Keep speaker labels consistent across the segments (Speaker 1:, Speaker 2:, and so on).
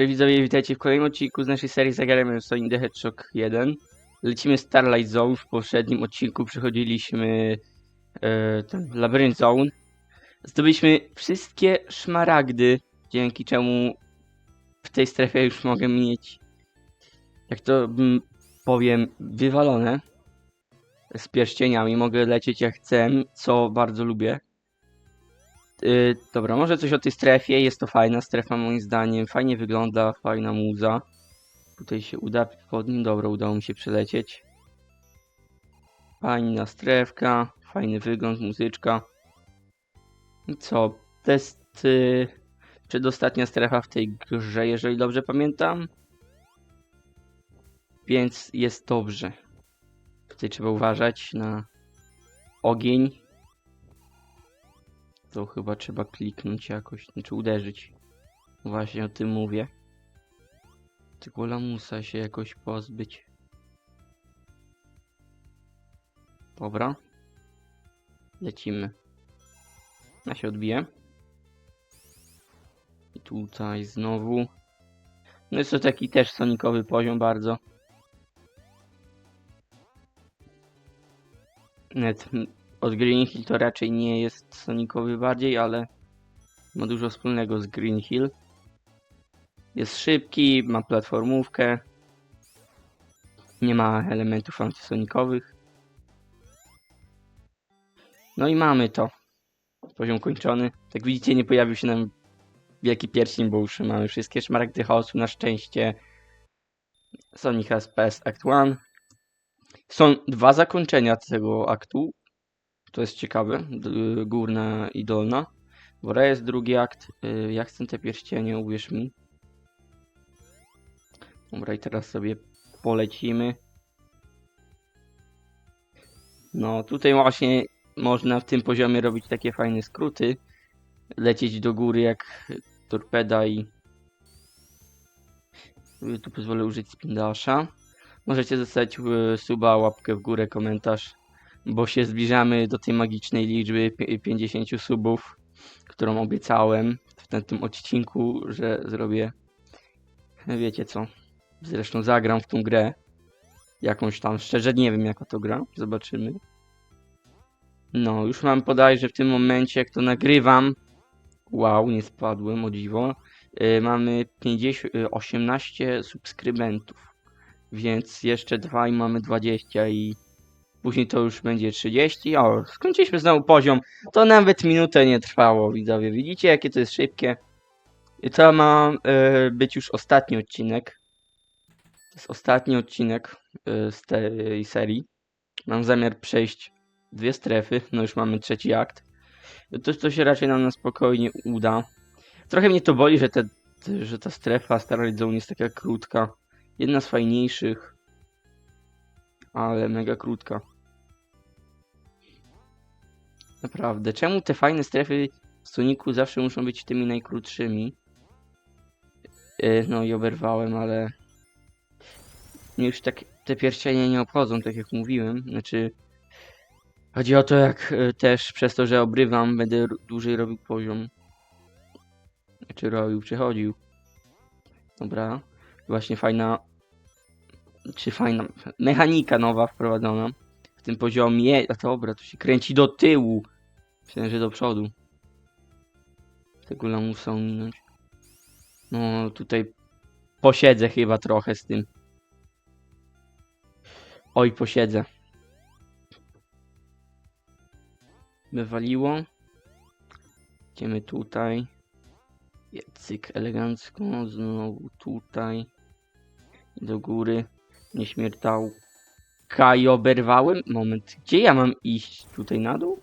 Speaker 1: Cześć widzowie, witajcie w kolejnym odcinku z naszej serii Zagrajmy w Sonic the Hedgehog 1. Lecimy Starlight Zone, w poprzednim odcinku przechodziliśmy e, ten Labyrinth Zone. Zdobyliśmy wszystkie szmaragdy, dzięki czemu w tej strefie już mogę mieć, jak to mm, powiem, wywalone z pierścieniami. Mogę lecieć jak chcę, co bardzo lubię. Yy, dobra, może coś o tej strefie. Jest to fajna strefa moim zdaniem. Fajnie wygląda, fajna muza. Tutaj się uda pod nim. Dobra, udało mi się przelecieć. Fajna strefka, fajny wygląd, muzyczka. Co? To jest yy, przedostatnia strefa w tej grze, jeżeli dobrze pamiętam. Więc jest dobrze. Tutaj trzeba uważać na ogień. To chyba trzeba kliknąć jakoś, znaczy uderzyć. Właśnie o tym mówię. Tego lamusa się jakoś pozbyć. Dobra. Lecimy. Ja się odbiję. I tutaj znowu. No jest to taki też sonikowy poziom bardzo. Net od Green Hill to raczej nie jest sonikowy bardziej, ale ma dużo wspólnego z Green Hill. Jest szybki, ma platformówkę. Nie ma elementów antysonikowych. No i mamy to. Poziom kończony. Jak widzicie nie pojawił się nam wielki pierścień, bo już mamy wszystkie szmaragdy chaosu na szczęście. Sonic has passed Act 1. Są dwa zakończenia tego aktu. To jest ciekawe. Górna i dolna. Dobra, jest drugi akt. Y, Ja chcę te pierścienie, uwierz mi. Dobra, i teraz sobie polecimy. No, tutaj właśnie można w tym poziomie robić takie fajne skróty. Lecieć do góry jak torpeda i... Tu pozwolę użyć spindasza. Możecie zostawić y, suba, łapkę w górę, komentarz bo się zbliżamy do tej magicznej liczby pi- 50 subów, którą obiecałem w tym, odcinku, że zrobię. Wiecie co? Zresztą zagram w tą grę. Jakąś tam, szczerze nie wiem jaka to gra, zobaczymy. No, już mam podać, że w tym momencie, jak to nagrywam. Wow, nie spadłem, o dziwo. Yy, mamy 50, yy, 18 subskrybentów. Więc jeszcze dwa i mamy 20 i Później to już będzie 30. O, skończyliśmy znowu poziom. To nawet minutę nie trwało, widzowie. Widzicie, jakie to jest szybkie? I to ma e, być już ostatni odcinek. To jest ostatni odcinek e, z tej serii. Mam zamiar przejść dwie strefy. No już mamy trzeci akt. To, to się raczej nam na spokojnie uda. Trochę mnie to boli, że, te, że ta strefa Starlight Zone jest taka krótka. Jedna z fajniejszych ale mega krótka. Naprawdę, czemu te fajne strefy w Sonicu zawsze muszą być tymi najkrótszymi? Yy, No i oberwałem, ale mnie już tak te pierścienie nie obchodzą, tak jak mówiłem. Znaczy, chodzi o to, jak y, też przez to, że obrywam, będę dłużej robił poziom. Czy robił, przechodził. Dobra, właśnie fajna czy fajna mechanika nowa wprowadzona w tym poziomie. A dobra, to się kręci do tyłu. Myślałem, że do przodu. Tego lamusa ominąć. No, tutaj posiedzę chyba trochę z tym. Oj, posiedzę. Wywaliło. Idziemy tutaj. Cyk elegancko. Znowu tutaj. Do góry nieśmiertelka i oberwałem. Moment, gdzie ja mam iść? Tutaj na dół?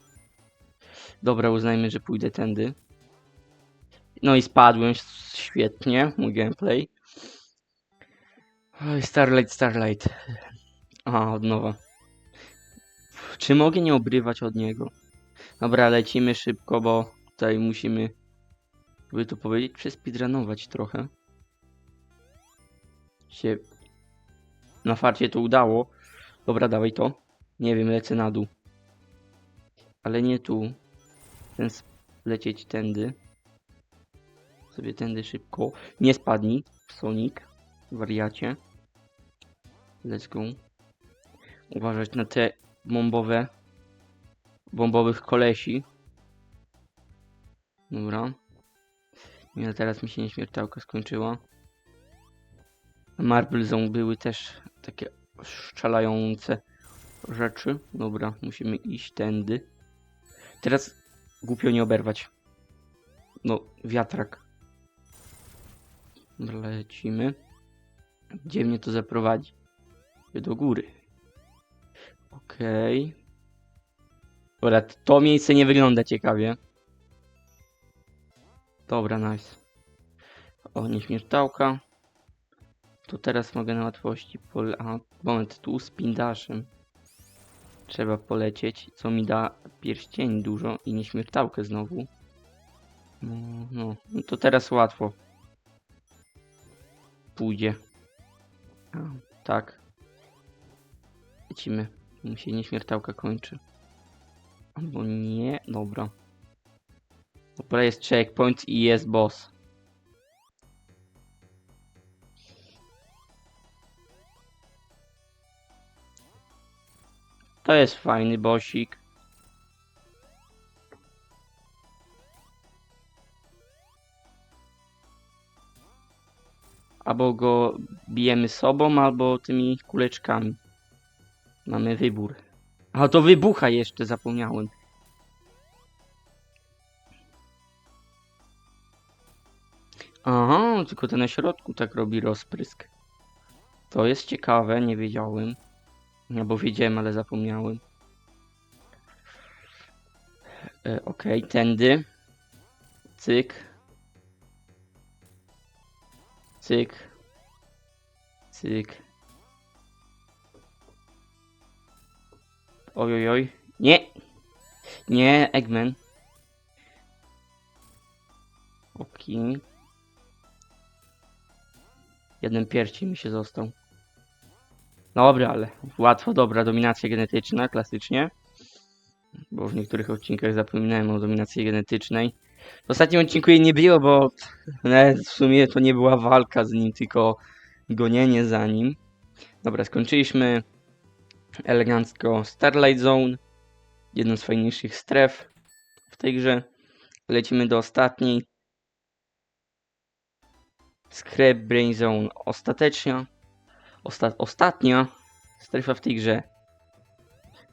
Speaker 1: Dobra, uznajmy, że pójdę tędy. No i spadłem, świetnie, mój gameplay. Oj, Starlight, Starlight. Aha, od nowa. Czy mogę nie obrywać od niego? Dobra, lecimy szybko, bo tutaj musimy, by to powiedzieć, przespeedrunować trochę. Się na farcie to udało. Dobra, dawaj to. Nie wiem, lecę na dół. Ale nie tu. Chcę lecieć tędy. sobie tędy szybko. Nie spadnij, Sonic, wariacie. Let's go. Uważać na te bombowe, bombowych kolesi. Dobra. Nie, teraz mi się nieśmiertelka skończyła. Marble Zone były też takie strzelające rzeczy. Dobra, musimy iść tędy. Teraz głupio nie oberwać. No, wiatrak. Lecimy. Gdzie mnie to zaprowadzi? Do góry. Okej. Dobra, to miejsce nie wygląda ciekawie. Dobra, nice. O, nieśmiertałka. To teraz mogę na łatwości pole... Aha, moment, tu z pindaszem. Trzeba polecieć, co mi da pierścień dużo i nieśmiertałkę znowu. No, no, no to teraz łatwo. Pójdzie. A, tak. Lecimy. Mi się nieśmiertałka kończy. Albo nie, dobra. Dobra, jest checkpoint i jest boss. To jest fajny bossik. Albo go bijemy sobą, albo tymi kuleczkami. Mamy wybór. A to wybucha jeszcze, zapomniałem. Aha, tylko ten na środku tak robi rozprysk. To jest ciekawe, nie wiedziałem. No bo wiedziałem, ale zapomniałem. E, Okej, tędy. Cyk. Cyk. Cyk. Oj, oj, oj. Nie! Nie, Eggman. Okej. Jeden pierścień mi się został. Dobra, ale łatwo, dobra, dominacja genetyczna, klasycznie. Bo w niektórych odcinkach zapominałem o dominacji genetycznej. W ostatnim odcinku jej nie było, bo nawet w sumie to nie była walka z nim, tylko gonienie za nim. Dobra, skończyliśmy elegancko Starlight Zone. Jedną z fajniejszych stref w tej grze. Lecimy do ostatniej. Scrap Brain Zone ostateczna. Osta ostatnia strefa w tej grze.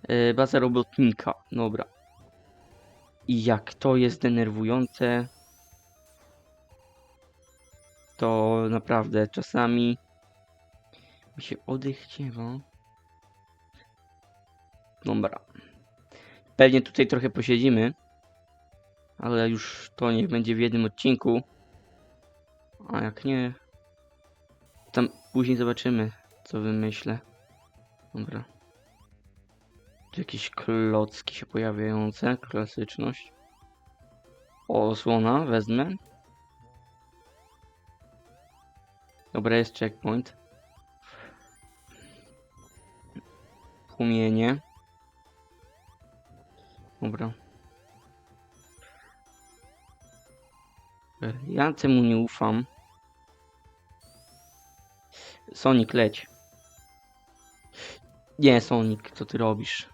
Speaker 1: Yy, baza robotnika. Dobra. I jak to jest denerwujące. To naprawdę czasami mi się odechciewa. Dobra. Pewnie tutaj trochę posiedzimy. Ale już to niech będzie w jednym odcinku. A jak nie, tam później zobaczymy, co wymyślę. Dobra. Jakieś klocki się pojawiające, klasyczność. O, osłona, wezmę. Dobra, jest checkpoint. Płomienie. Dobra. Ja temu nie ufam. Sonic, leć. Nie, Sonic, co ty robisz?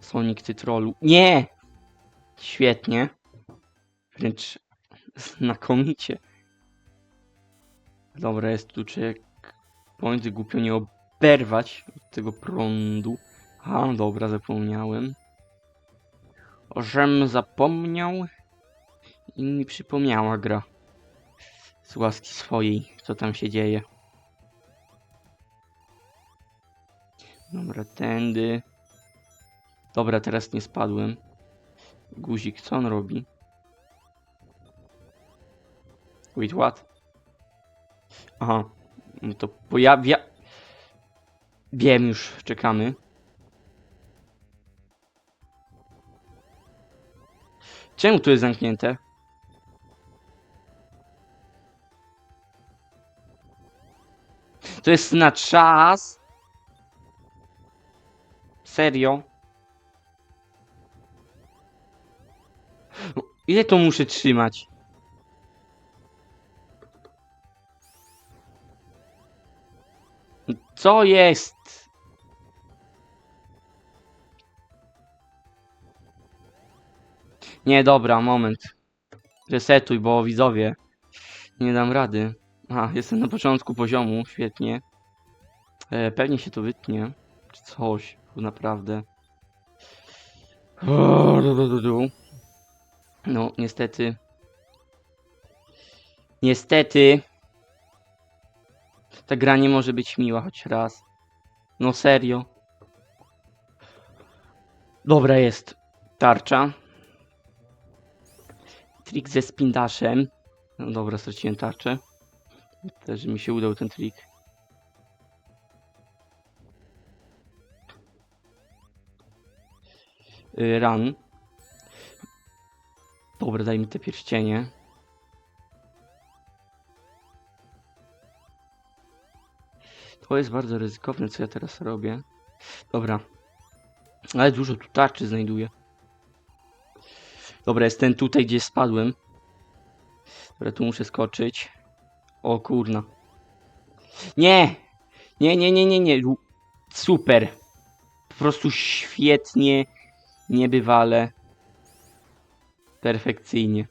Speaker 1: Sonic, ty trollu. Nie! Świetnie. Wręcz znakomicie. Dobra, jest tu checkpoint, głupio nie oberwać od tego prądu. A, dobra, zapomniałem. Żem zapomniał i mi przypomniała gra z łaski swojej, co tam się dzieje. Dobra, tędy. Dobra, teraz nie spadłem. Guzik, co on robi? Wait, what? Aha, no to pojawia... Wiem już, czekamy. Czemu tu jest zamknięte? To jest na czas. Serio? No, ile to muszę trzymać? Co jest? Nie, dobra, moment. Resetuj, bo widzowie. Nie dam rady. A, jestem na początku poziomu, świetnie. E, pewnie się to wytnie. Czy coś naprawdę. O, du, du, du, du. No, niestety. Niestety. Ta gra nie może być miła choć raz. No serio. Dobra jest. Tarcza. Trik ze spindaszem. No dobra, straciłem tarczę. Też mi się udał ten trik. Y, Run. Dobra, daj mi te pierścienie. To jest bardzo ryzykowne, co ja teraz robię. Dobra. Ale dużo tu tarczy znajduję. Dobra, jest ten tutaj, gdzie spadłem. Dobra, tu muszę skoczyć. O kurna. Nie! Nie, nie, nie, nie, nie. Super. Po prostu świetnie. Niebywale. Perfekcyjnie.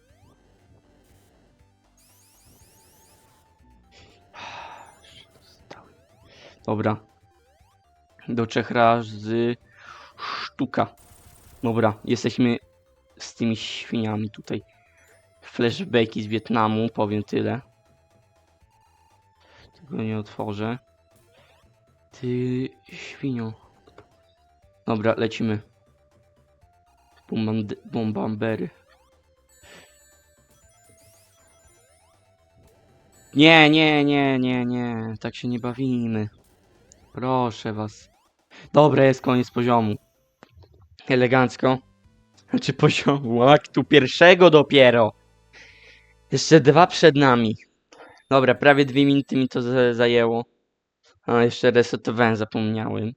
Speaker 1: Dobra. Do trzech razy sztuka. Dobra, jesteśmy z tymi świniami tutaj. Flashbacki z Wietnamu, powiem tyle. Tego nie otworzę. Ty świnio. Dobra, lecimy. Bombambery. Nie, nie, nie, nie, nie. Tak się nie bawimy. Proszę was. Dobra, jest koniec poziomu. Elegancko. Znaczy poziomu aktu pierwszego dopiero. Jeszcze dwa przed nami. Dobra, prawie dwie minuty mi to za- zajęło. A, jeszcze resetowałem, zapomniałem.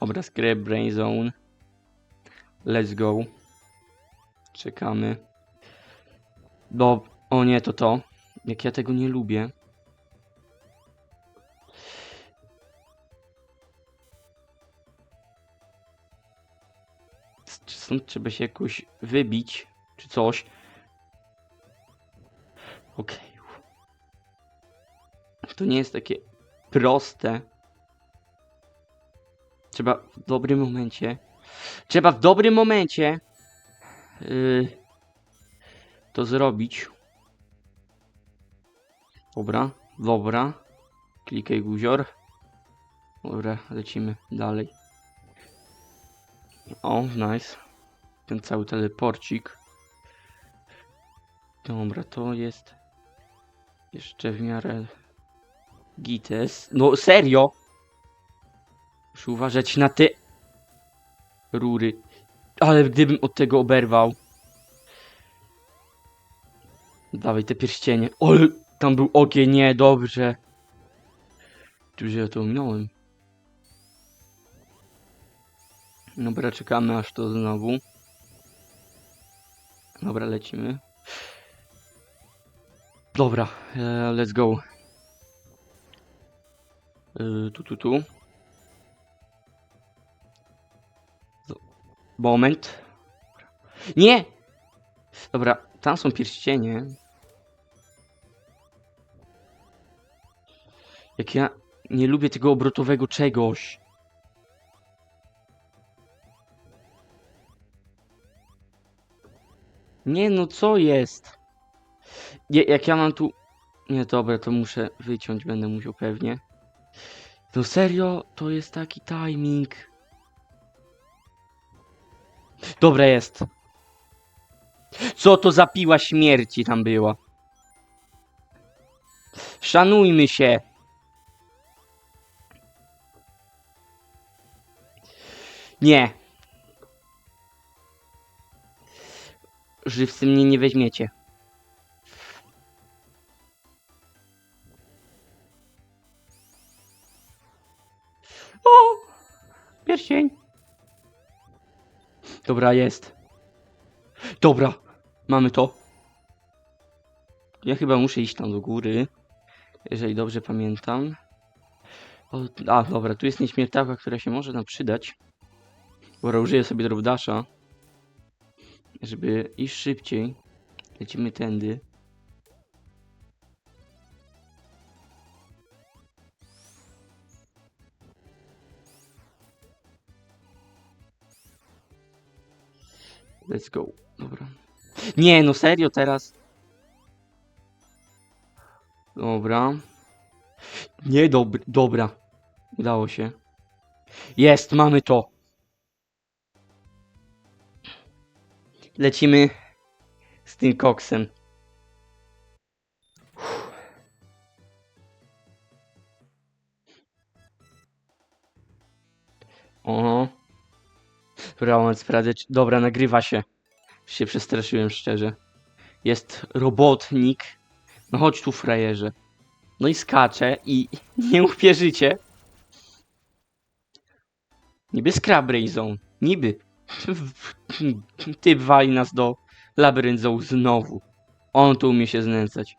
Speaker 1: Dobra, script, brain zone. Let's go. Czekamy. Do... O nie, to to. Jak ja tego nie lubię. Stąd trzeba się jakoś wybić, czy coś? Okej. To nie jest takie proste. Trzeba w dobrym momencie. Trzeba w dobrym momencie yy, to zrobić. Dobra, dobra. Klikaj guzior. Dobra, lecimy dalej. O, nice. Ten cały teleporcik. Dobra, to jest jeszcze w miarę gites. No serio! Muszę uważać na te rury. Ale gdybym od tego oberwał. Dawaj te pierścienie. Ale tam był ogień, nie, dobrze. Czy ja to ominąłem? Dobra, czekamy aż to znowu. Dobra, lecimy. Dobra, e, let's go. E, tu, tu, tu. Moment. Nie! Dobra, tam są pierścienie. Jak ja nie lubię tego obrotowego czegoś. Nie no, co jest? Nie, jak ja mam tu... Nie, dobra, to muszę wyciąć, będę musiał pewnie. No serio, to jest taki timing. Dobra jest. Co to za piła śmierci tam była? Szanujmy się. Nie. Żywcy mnie nie weźmiecie. O! Pierścień. Dobra, jest. Dobra, mamy to. Ja chyba muszę iść tam do góry. Jeżeli dobrze pamiętam. O, a, dobra, tu jest nieśmiertelka, która się może nam przydać. Dobra, użyję sobie drobdasza. Żeby iść szybciej. Lecimy tędy. Let's go. Dobra. Nie, no serio teraz? Dobra. Nie, dob dobra. Udało się. Jest, mamy to. Lecimy z tym koksem. Moment, sprawdzę. Dobra, nagrywa się. Się przestraszyłem szczerze. Jest robotnik. No chodź tu, frajerze. No i skacze i nie uwierzycie. Niby Scrub Zone. Niby. Typ wali nas do Labyrinth Zone znowu. On tu umie się znęcać.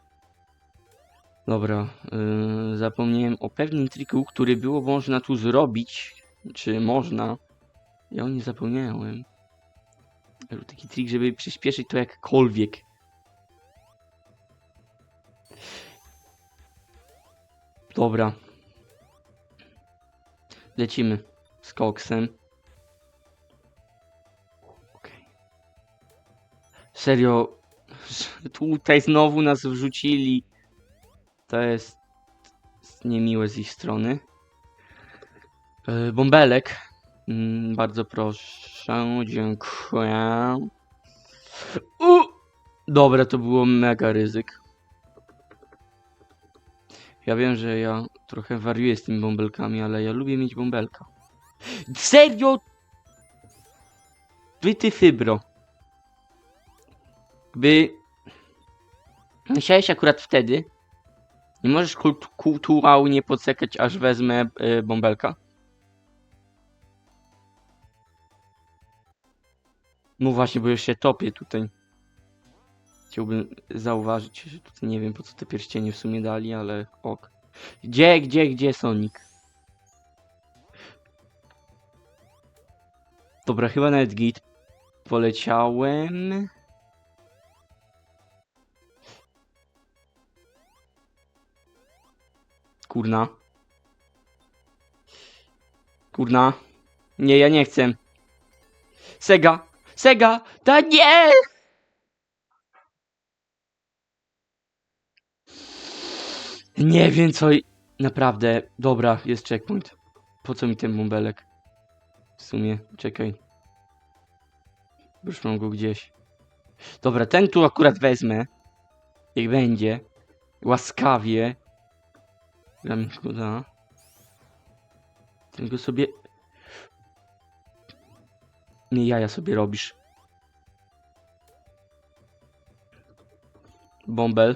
Speaker 1: Dobra, yy, zapomniałem o pewnym triku, który było można tu zrobić. Czy można? Ja o nie zapomniałem. Był taki trik, żeby przyspieszyć to jakkolwiek. Dobra. Lecimy z koksem. Okej. Serio, tutaj znowu nas wrzucili. To jest jest niemiłe z ich strony. E, Bąbelek. Mm, bardzo proszę, dziękuję. U! Dobra, to było mega ryzyk. Ja wiem, że ja trochę wariuję z tymi bąbelkami, ale ja lubię mieć bąbelka. Serio? Wy ty fibro. Gdy musiałeś akurat wtedy, nie możesz kult- kulturalnie podsekać, aż wezmę y, bąbelka? No właśnie, bo już się topię tutaj. Chciałbym zauważyć, że tutaj nie wiem po co te pierścienie w sumie dali, ale ok. Gdzie, gdzie, gdzie Sonic? Dobra, chyba nawet git. Poleciałem. Kurna. Kurna. Nie, ja nie chcę. Sega! Sega! Da nie! Wiem co... Naprawdę, dobra, jest checkpoint. Po co mi ten bąbelek? W sumie, czekaj. Już mam go gdzieś. Dobra, ten tu akurat wezmę. Jak będzie. Łaskawie. Gram go da. Ten go sobie... Nie jaja sobie robisz. Bąbel.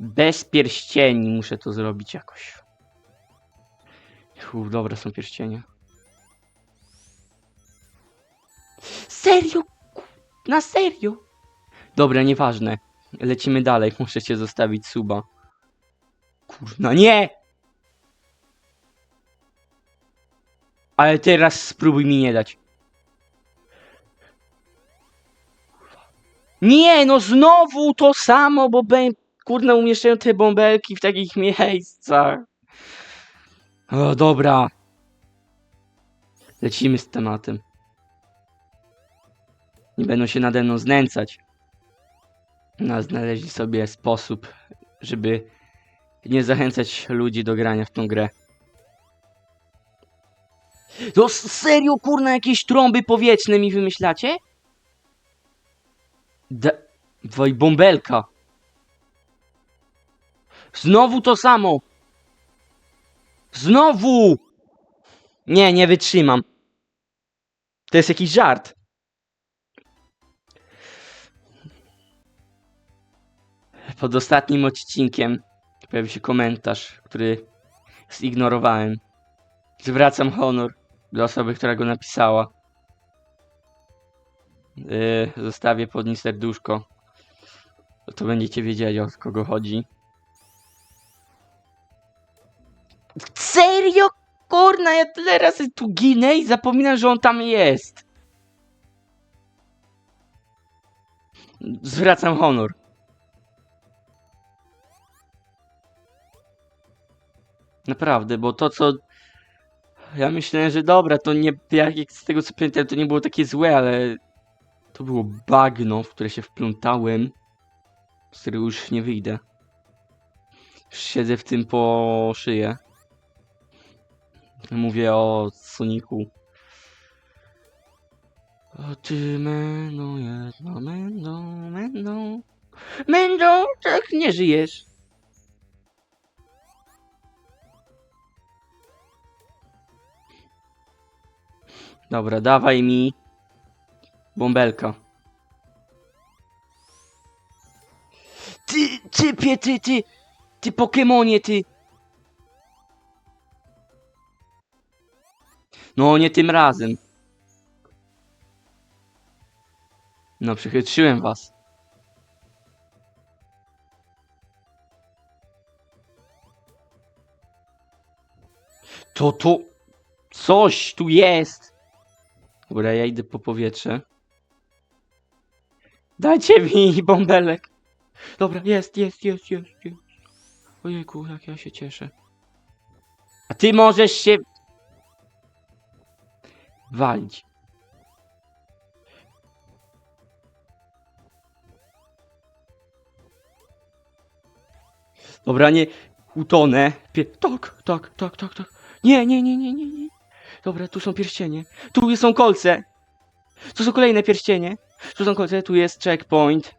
Speaker 1: Bez pierścieni muszę to zrobić jakoś. Uf, dobra, są pierścienie. Serio? Na serio? Dobra, nieważne. Lecimy dalej. Muszę cię zostawić suba. Kurna, nie! Ale teraz spróbuj mi nie dać. Nie, no znowu to samo, bo bę... Kurna, umieszczają te bąbelki w takich miejscach. O, dobra. Lecimy z tematem. Nie będą się nade mną znęcać. No, znaleźli sobie sposób, żeby nie zachęcać ludzi do grania w tą grę. To serio, kurna, jakieś trąby powietrzne mi wymyślacie? Da... Woj, bąbelka. Znowu to samo. Znowu! Nie, nie wytrzymam. To jest jakiś żart. Pod ostatnim odcinkiem pojawił się komentarz, który zignorowałem. Zwracam honor do osoby, która go napisała. Yy, zostawię pod nim serduszko. To będziecie wiedzieli o kogo chodzi. Serio? Kurna, ja tyle razy tu ginę i zapominam, że on tam jest. Zwracam honor. Naprawdę, bo to co... Ja myślałem, że dobra, to nie... Jak z tego co pamiętam, to nie było takie złe, ale... To było bagno, w które się wplątałem. Z którego już nie wyjdę. Już siedzę w tym po szyję. Mówię o Soniku. O ty meno jedno, meno, meno. Mendo, tak nie żyjesz. Dobra, dawaj mi bąbelka. Ty, typie, ty, ty, ty Pokemonie, ty. No, nie tym razem. No, przechytrzyłem was. To to... Coś tu jest! Dobra, ja idę po powietrze. Dajcie mi bąbelek. Dobra, jest, jest, jest, jest, jest. Ojejku, jak ja się cieszę. A ty możesz się... Walić. Dobra, nie... Utonę. Pie... Tak, tak, tak, tak, tak. Nie, nie, nie, nie, nie, nie. Dobra, tu są pierścienie. Tu są kolce. Tu są kolejne pierścienie. Tu są kolce, tu jest checkpoint.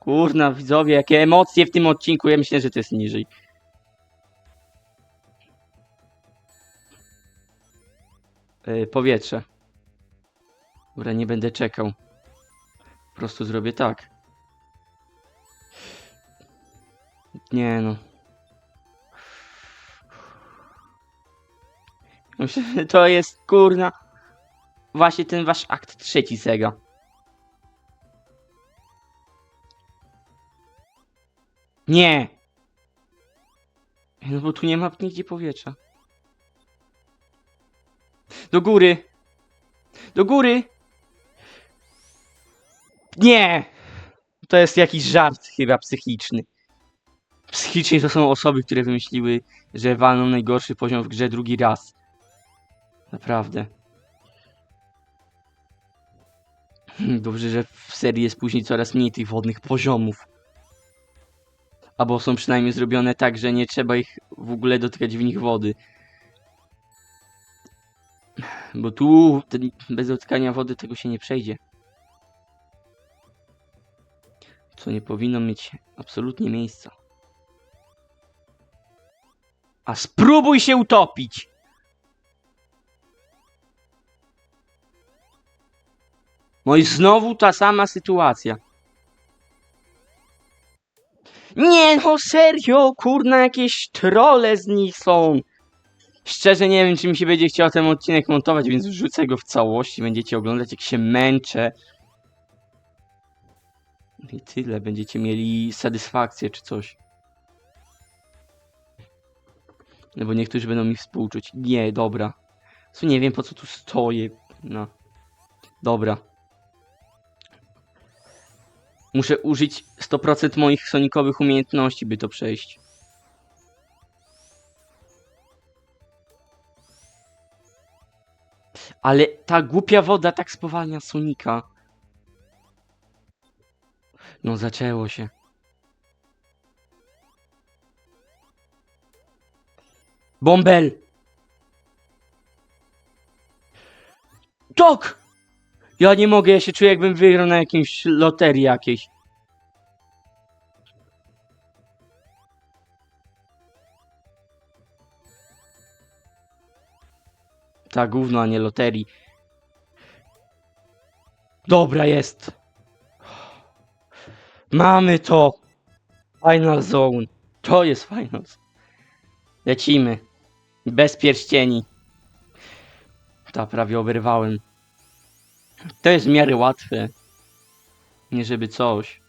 Speaker 1: Kurna, widzowie, jakie emocje w tym odcinku. Ja myślę, że to jest niżej. Yy, powietrze. Dobra, nie będę czekał. Po prostu zrobię tak. Nie no. to jest kurna. Właśnie ten wasz akt trzeci Sega. Nie! No bo tu nie ma nigdzie powietrza. Do góry! Do góry! Nie! To jest jakiś żart chyba psychiczny. Psychicznie to są osoby, które wymyśliły, że walną najgorszy poziom w grze drugi raz. Naprawdę. Dobrze, że w serii jest później coraz mniej tych wodnych poziomów. Albo są przynajmniej zrobione tak, że nie trzeba ich w ogóle dotykać w nich wody. Bo tu ten, bez dotykania wody tego się nie przejdzie. Co nie powinno mieć absolutnie miejsca. A spróbuj się utopić! No i znowu ta sama sytuacja. Nie no, serio, kurna, jakieś trole z nich są. Szczerze nie wiem, czy mi się będzie chciał ten odcinek montować, więc wrzucę go w całości. Będziecie oglądać, jak się męczę. I tyle, będziecie mieli satysfakcję czy coś. No bo niektórzy będą mi współczuć. Nie, dobra. Co nie wiem po co tu stoję. No. Dobra. Muszę użyć 100% moich sonikowych umiejętności, by to przejść. Ale ta głupia woda tak spowalnia Sonika. No zaczęło się. Bąbel! Tok! Ja nie mogę, ja się czuję jakbym wygrał na jakimś loterii jakiejś. Ta gówno, a nie loterii. Dobra, jest. Mamy to. Final Zone. To jest Final Zone. Lecimy. Bez pierścieni. Ta, prawie oberwałem. To jest w miarę łatwe. Nie żeby coś.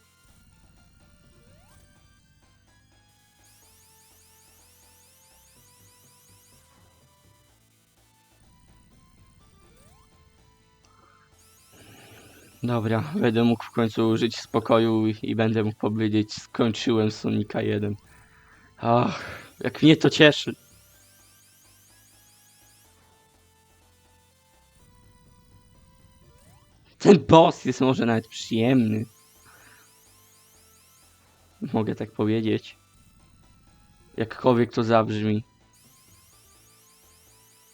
Speaker 1: Dobra, będę mógł w końcu żyć w spokoju i będę mógł powiedzieć skończyłem Sonika 1. Ach, jak mnie to cieszy. Ten boss jest może nawet przyjemny. Mogę tak powiedzieć. Jakkolwiek to zabrzmi.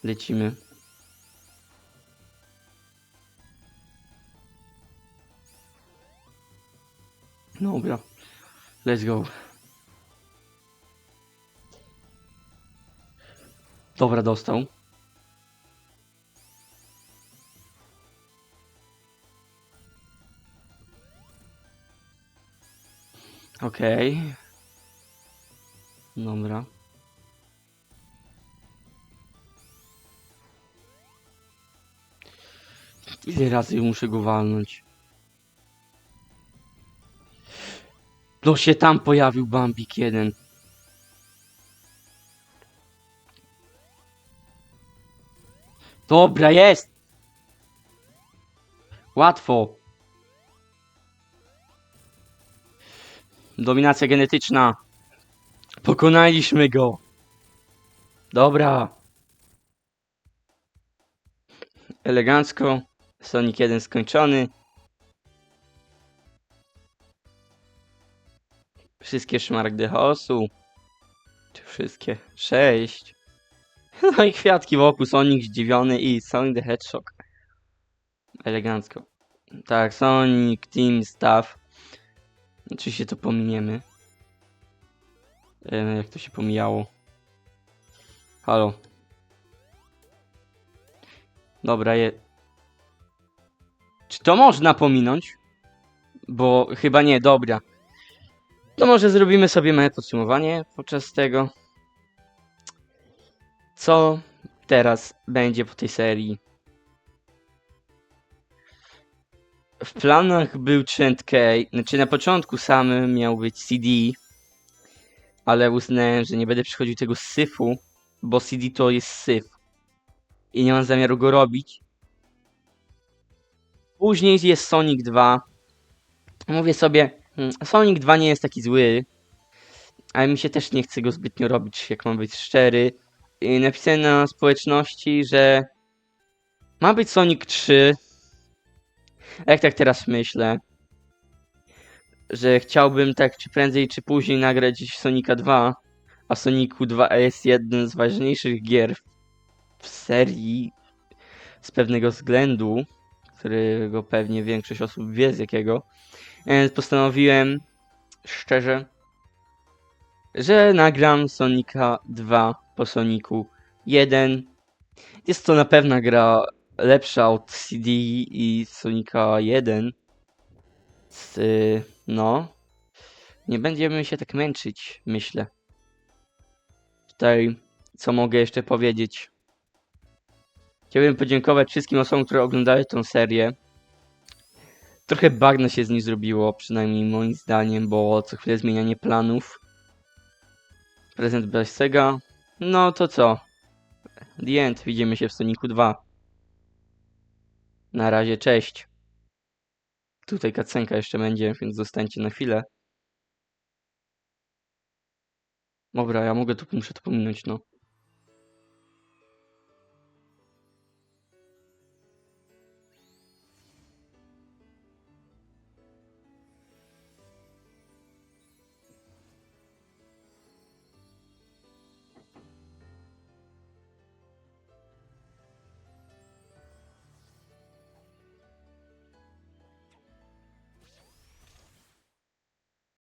Speaker 1: Lecimy. Dobra. Let's go. Dobra, dostał. Okej. Dobra. Ile razy muszę go walnąć? No się tam pojawił Bambik jeden. Dobra, jest! Łatwo. Dominacja genetyczna. Pokonaliśmy go. Dobra. Elegancko. Sonic 1 skończony. Wszystkie szmaragdy chaosu. Czy wszystkie? Sześć. No i kwiatki wokół. Sonic zdziwiony i Sonic the Hedgehog. Elegancko. Tak, Sonic, Team, Staff. Oczywiście to pominiemy. E, jak to się pomijało. Halo. Dobra, je... Czy to można pominąć? Bo chyba nie, dobra. To może zrobimy sobie małe podsumowanie podczas tego. Co teraz będzie po tej serii? W planach był Trend K, znaczy na początku samym miał być CD, ale uznałem, że nie będę przychodził tego z syfu, bo CD to jest syf i nie mam zamiaru go robić. Później jest Sonic 2. Mówię sobie, hmm, Sonic 2 nie jest taki zły, ale mi się też nie chce go zbytnio robić, jak mam być szczery. I napisałem na społeczności, że ma być Sonic 3. Jak tak teraz myślę, że chciałbym tak czy prędzej czy później nagrać Sonika 2, a Sonicu 2 jest jeden z ważniejszych gier w serii z pewnego względu, którego pewnie większość osób wie z jakiego, więc postanowiłem szczerze, że nagram Sonika 2 po Sonicu 1. Jest to na pewno gra lepsza od CD i Sonika 1. Z, y, no, nie będziemy się tak męczyć, myślę. Tutaj, co mogę jeszcze powiedzieć? Chciałbym podziękować wszystkim osobom, które oglądały tą serię. Trochę bagna się z niej zrobiło, przynajmniej moim zdaniem, bo co chwilę zmienianie planów. Prezent bez Sega. No to co? The end. Widzimy się w Sonicu 2. Na razie, cześć. Tutaj kacenka jeszcze będzie, więc zostańcie na chwilę. Dobra, ja mogę tu, muszę to pominąć, no.